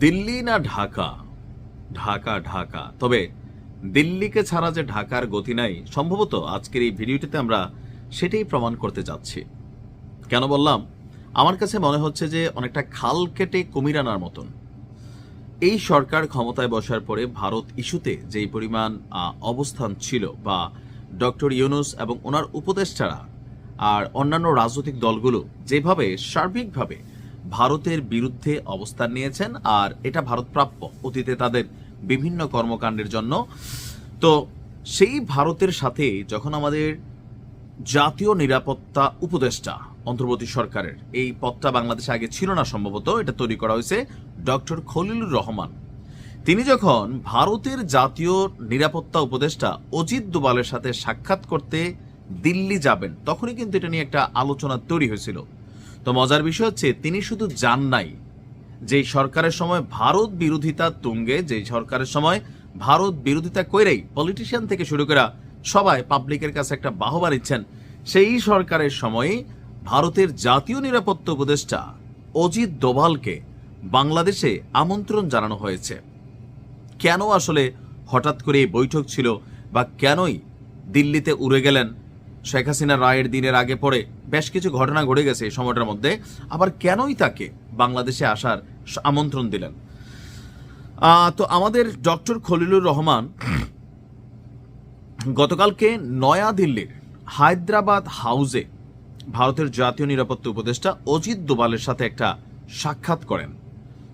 দিল্লি না ঢাকা? ঢাকা ঢাকা। তবে দিল্লিকে ছাড়া যে ঢাকার গতি নাই, সম্ভবত আজকের এই ভিডিওটিতে আমরা সেটাই প্রমাণ করতে যাচ্ছি। কেন বললাম? আমার কাছে মনে হচ্ছে যে অনেকটা খাল কেটে কুমির আনার মতন। এই সরকার ক্ষমতায় বসার পরে ভারত ইস্যুতে যেই পরিমাণ অবস্থান ছিল বা ডক্টর ইউনুস এবং ওনার উপদেষ্টারা আর অন্যান্য রাজনৈতিক দলগুলো যেভাবে সার্বিকভাবে ভারতের বিরুদ্ধে অবস্থান নিয়েছেন আর এটা ভারত প্রাপ্য অতীতে তাদের বিভিন্ন কর্মকাণ্ডের জন্য। তো সেই ভারতের সাথে যখন আমাদের জাতীয় নিরাপত্তা উপদেষ্টা অন্তর্বর্তী সরকারের এই পদটা বাংলাদেশে আগে ছিল না সম্ভবত, এটা তৈরি করা হয়েছে ডক্টর খলিলুর রহমান। তিনি যখন ভারতের জাতীয় নিরাপত্তা উপদেষ্টা অজিত দোবালের সাথে সাক্ষাৎ করতে দিল্লি যাবেন, তখনই কিন্তু এটা নিয়ে একটা আলোচনা তৈরি হয়েছিল। তো মজার বিষয় হচ্ছে, তিনি শুধু যান নাই। যেই সরকারের সময় ভারত বিরোধিতা তুঙ্গে, যেই সরকারের সময় ভারত বিরোধিতা কইরেই পলিটিশিয়ান থেকে শুরু করে সবাই পাবলিকের কাছে একটা বাহবা নিচ্ছেন, সেই সরকারের সময়ে ভারতের জাতীয় নিরাপত্তা উপদেষ্টা অজিত দোভালকে বাংলাদেশে আমন্ত্রণ জানানো হয়েছে। কেন আসলে হঠাৎ করে এই বৈঠক ছিল বা কেনই দিল্লিতে উড়ে গেলেন শেখ হাসিনা রায়ের দিনের আগে পরে বেশ কিছু ঘটনা ঘটে গেছে এই সময়টার মধ্যে। আবার কেনই তাকে বাংলাদেশে আসার আমন্ত্রণ দিলেন? তো আমাদের ডক্টর খলিলুর রহমান গতকালকে নয়াদিল্লির হায়দ্রাবাদ হাউসে ভারতের জাতীয় নিরাপত্তা উপদেষ্টা অজিত দোবালের সাথে একটা সাক্ষাৎ করেন।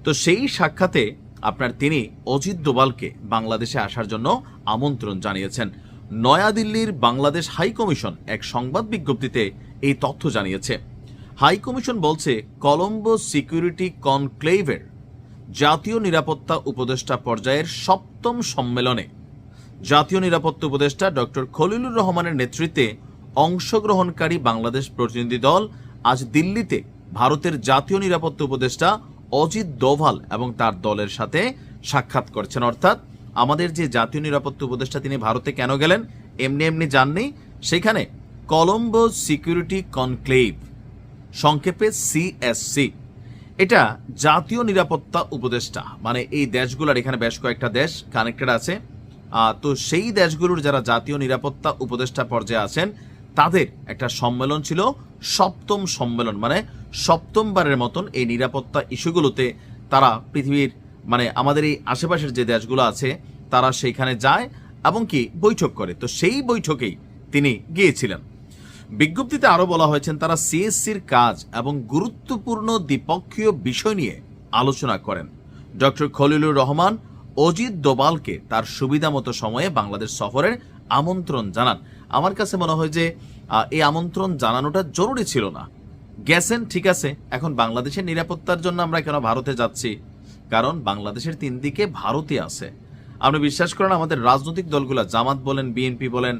তো সেই সাক্ষাতে আপনার তিনি অজিত দোবালকে বাংলাদেশে আসার জন্য আমন্ত্রণ জানিয়েছেন। নয়াদিল্লির বাংলাদেশ হাই কমিশন এক সংবাদ বিজ্ঞপ্তিতে এই তথ্য জানিয়েছে। হাই কমিশন বলছে, কলম্বো সিকিউরিটি কনক্লেভের জাতীয় নিরাপত্তা উপদেষ্টা পর্যায়ের সপ্তম সম্মেলনে জাতীয় নিরাপত্তা উপদেষ্টা ডক্টর খলিলুর রহমানের নেতৃত্বে অংশগ্রহণকারী বাংলাদেশ প্রতিনিধি দল আজ দিল্লিতে ভারতের জাতীয় নিরাপত্তা উপদেষ্টা অজিত দোভাল এবং তার দলের সাথে সাক্ষাৎ করছেন। অর্থাৎ আমাদের যে জাতীয় নিরাপত্তা উপদেষ্টা তিনি ভারতে কেন গেলেন, এমনি এমনি যাননি সেখানে কলম্বো সিকিউরিটি কনক্লেভ সংক্ষেপে সিএসসি এটা জাতীয় নিরাপত্তা উপদেষ্টা মানে এই দেশগুলোর এখানে বেশ কয়েকটা দেশ কানেক্টেড আছে। তো সেই দেশগুলোর যারা জাতীয় নিরাপত্তা উপদেষ্টা পর্যায়ে আছেন, তাদের একটা সম্মেলন ছিল, সপ্তম সম্মেলন মানে সপ্তমবারের মতন এই নিরাপত্তা ইস্যুগুলোতে তারা পৃথিবীর মানে আমাদের এই আশেপাশের যে দেশগুলো আছে, তারা সেইখানে যায় এবং কি বৈঠক করে। তো সেই বৈঠকেই তিনি গিয়েছিলেন। বিজ্ঞপ্তিতে আরও বলা হয়েছেন তারা সিএসসির কাজ এবং গুরুত্বপূর্ণ দ্বিপক্ষীয় বিষয় নিয়ে আলোচনা করেন। ডক্টর খলিলুর রহমান, অজিত দোবালকে তার সুবিধা মতো সময়ে বাংলাদেশ সফরের আমন্ত্রণ জানান। আমার কাছে মনে হয় যে এই আমন্ত্রণ জানানোটা জরুরি ছিল না। গেছেন, ঠিক আছে, এখন বাংলাদেশের নিরাপত্তার জন্য আমরা কেন ভারতে যাচ্ছি? কারণ বাংলাদেশের তিন দিকে ভারতই আছে। আপনি বিশ্বাস করেন, আমাদের রাজনৈতিক দলগুলো, জামাত বলেন, বিএনপি বলেন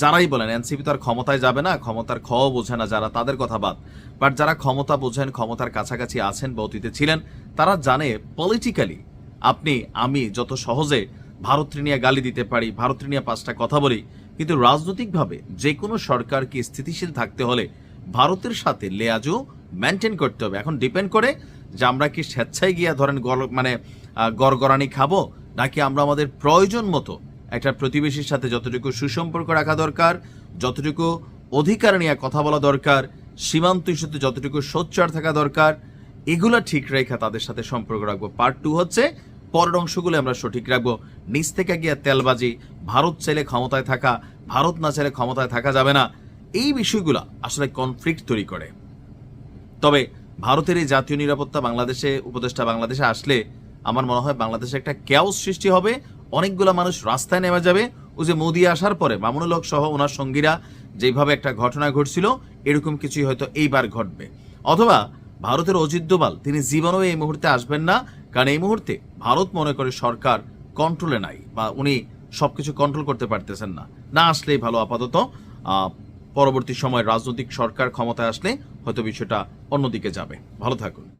যারাই বলেন, এনসিপি তো আর ক্ষমতায় যাবে না, ক্ষমতার খ বোঝে না যারা, তাদের কথা বাদ। বাট যারা ক্ষমতা বোঝেন, ক্ষমতার কাছাকাছি আছেন বা অতীতে ছিলেন, তারা জানে পলিটিক্যালি আপনি, আমি যত সহজে ভারত নিয়ে গালি দিতে পারি ভারত নিয়ে পাঁচটা কথা বলি, কিন্তু রাজনৈতিকভাবে যে কোনো সরকারকে স্থিতিশীল থাকতে হলে ভারতের সাথে লেয়াজও মেনটেন করতে হবে। এখন ডিপেন্ড করে যে আমরা কি স্বেচ্ছায় গিয়া ধরেন মানে গড়গড়ানি খাব, নাকি আমরা আমাদের প্রয়োজন মতো একটা প্রতিবেশীর সাথে যতটুকু সুসম্পর্ক রাখা দরকার, যতটুকু অধিকার নিয়ে কথা বলা দরকার সীমান্ত ইস্যুতে যতটুকু সোচ্চার থাকা দরকার, এগুলা ঠিক রেখা তাদের সাথে সম্পর্ক রাখব। পার্ট টু হচ্ছে, পরের অংশগুলো আমরা সঠিক রাখব। নিচ থেকে গিয়ে তেলবাজি, ভারত চাইলে ক্ষমতায় থাকা, ভারত না চাইলে ক্ষমতায় থাকা যাবে না। এই বিষয়গুলো আসলে কনফ্লিক্ট তৈরি করে। তবে ভারতের এই জাতীয় নিরাপত্তা বাংলাদেশে, উপদেষ্টা বাংলাদেশে আসলে আমার মনে হয় বাংলাদেশে একটা ক্যাওস সৃষ্টি হবে অনেকগুলো মানুষ রাস্তায় নেমে যাবে। ও যে মোদি আসার পরে মামুনুল হক সহ ওনার সঙ্গীরা যেভাবে একটা ঘটনা ঘটছিল, এরকম কিছুই হয়তো এইবার ঘটবে। অথবা ভারতের অজিত দোবাল তিনি জীবনেও এই মুহূর্তে আসবেন না, কারণ এই মুহূর্তে ভারত মনে করে সরকার কন্ট্রোলে নাই বা উনি সবকিছু কন্ট্রোল করতে পারতেছেন না। না আসলেই ভালো আপাতত। পরবর্তী সময় রাজনৈতিক সরকার ক্ষমতায় আসলে হয়তো বিষয়টা অন্যদিকে যাবে। ভালো থাকুন।